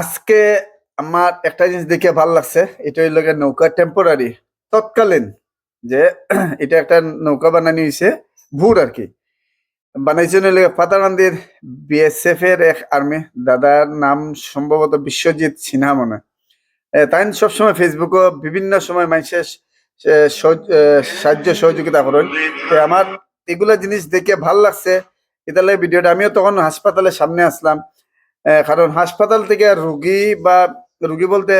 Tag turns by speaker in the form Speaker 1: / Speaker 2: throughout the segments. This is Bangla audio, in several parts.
Speaker 1: আজকে আমার একটা জিনিস দেখে ভালো লাগছে। এটা হইল নৌকা টেম্পোরারি তৎকালীন যে এটা একটা নৌকা বানানি হয়েছে ভুর আর কি বানাইছেন হইল পাতারান্দির বিএসএফ এর এক আর্মি দাদার নাম সম্ভবত বিশ্বজিৎ সিনহা মনে। তাই সবসময় ফেসবুকে বিভিন্ন সময় মানুষের সাহায্য, সহযোগিতা করেন। তো আমার এগুলা জিনিস দেখে ভালো লাগছে। এটা ভিডিওটা, আমিও তখন হাসপাতালের সামনে আসলাম। কারণ হাসপাতাল থেকে রুগী বা রুগী বলতে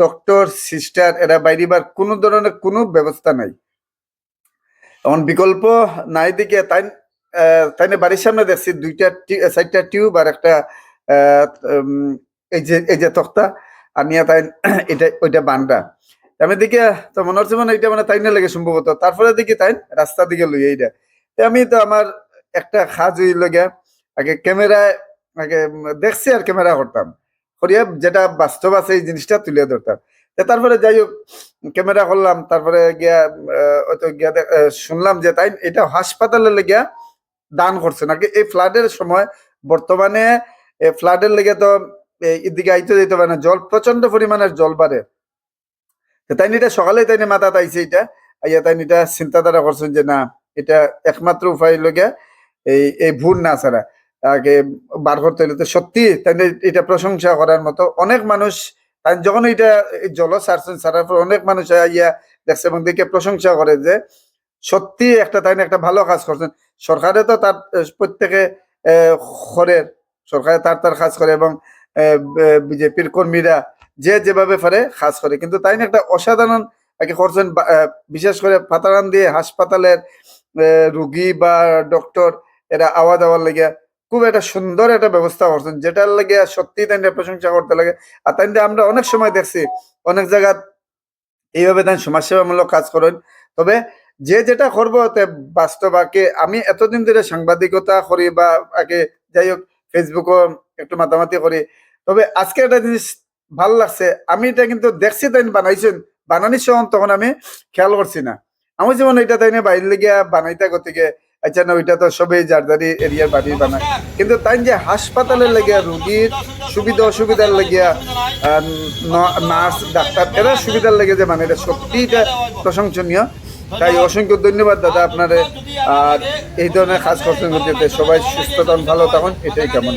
Speaker 1: ডক্টর সিস্টার এরা বাইরিবার কোনো ধরনের কোনো ব্যবস্থা নাই। এখন বিকল্প নাই দিকে তাই তাইনে বাড়ির সামনে দেখছি দুইটা চারটা টিউব আর একটা এই যে এই যে তক্তা, আর নিয়ে তাই এটা, ওইটা বান্ডা। আমি দেখি তো মনে হচ্ছে মানে এটা মানে তাই না লাগে সম্ভবত। তারপরে দেখি তাই রাস্তা দিকে লই এইটা আমি তো আমার একটা খাজ হই লগে আগে ক্যামেরায় দেখছি আর ক্যামেরা করতাম। করিয়া যেটা বাস্তব আছে এই জিনিসটা তুলে ধরতাম। তারপরে যাই হোক, ক্যামেরা করলাম, তারপরে গিয়া গিয়া শুনলাম যে তাই এটা হাসপাতালে লেগিয়া দান করছে। নাকি এই ফ্লাডের সময় বর্তমানে ফ্লাডের লেগে তো এদিকে আইতে যেতে পারে না, জল প্রচণ্ড পরিমাণের জল বাড়ে। তাই এটা সকালে তাই মাথা তাইছে এটা আইয়া তাই এটা চিন্তাধারা করছেন যে না, এটা একমাত্র উপায় লগে এই এই ভুল না ছাড়া। আগে বার করতে হইলে তো সত্যি তাই এটা প্রশংসা করার মতো অনেক মানুষ যখন এটা জল ছাড়ছেন ছাড়ার পর অনেক মানুষ ইয়া দেখছে এবং দেখে প্রশংসা করে যে সত্যি একটা তাই একটা ভালো কাজ করছেন। সরকারে তো তার প্রত্যেকে খরের সরকারে তার তার কাজ করে এবং বিজেপির কর্মীরা যে যেভাবে পারে কাজ করে। কিন্তু তাই একটা অসাধারণ আগে করছেন বিশেষ করে পাতারান দিয়ে হাসপাতালের রুগী বা ডক্টর এরা আওয়া দেওয়ার লেগে খুব একটা সুন্দর একটা ব্যবস্থা করছেন, যেটার লাগে সত্যি তাই প্রশংসা করতে লাগে। আর তাই আমরা অনেক সময় দেখছি, অনেক জায়গা এইভাবে তাই সমাজসেবামূলক কাজ করেন। তবে যে যেটা করব তে বাস্তব আগে আমি এতদিন ধরে সাংবাদিকতা করি বা আগে যাই হোক ফেসবুকও একটু মাতামাতি করি। তবে আজকে একটা জিনিস ভালো লাগছে, আমি এটা কিন্তু দেখছি তাই বানাইছেন বানানির সময় তখন আমি খেয়াল করছি না। আমি যেমন এটা তাই বাইরে গিয়া বানাইতে গতিকে আচ্ছা না, ওইটা তো সবই জারদারি এরিয়ার বাড়ি বানায়। কিন্তু তাই যে হাসপাতালে লাগিয়া রুগীর সুবিধা অসুবিধার লাগিয়া নার্স, ডাক্তার, এরা সুবিধার লেগে যে মানে এটা সত্যিটা প্রশংসনীয়। তাই অসংখ্য ধন্যবাদ, দাদা, আপনার। আর এই ধরনের কাজ গতিতে সবাই সুস্থ ভালো থাকুন, এটাই কেমন।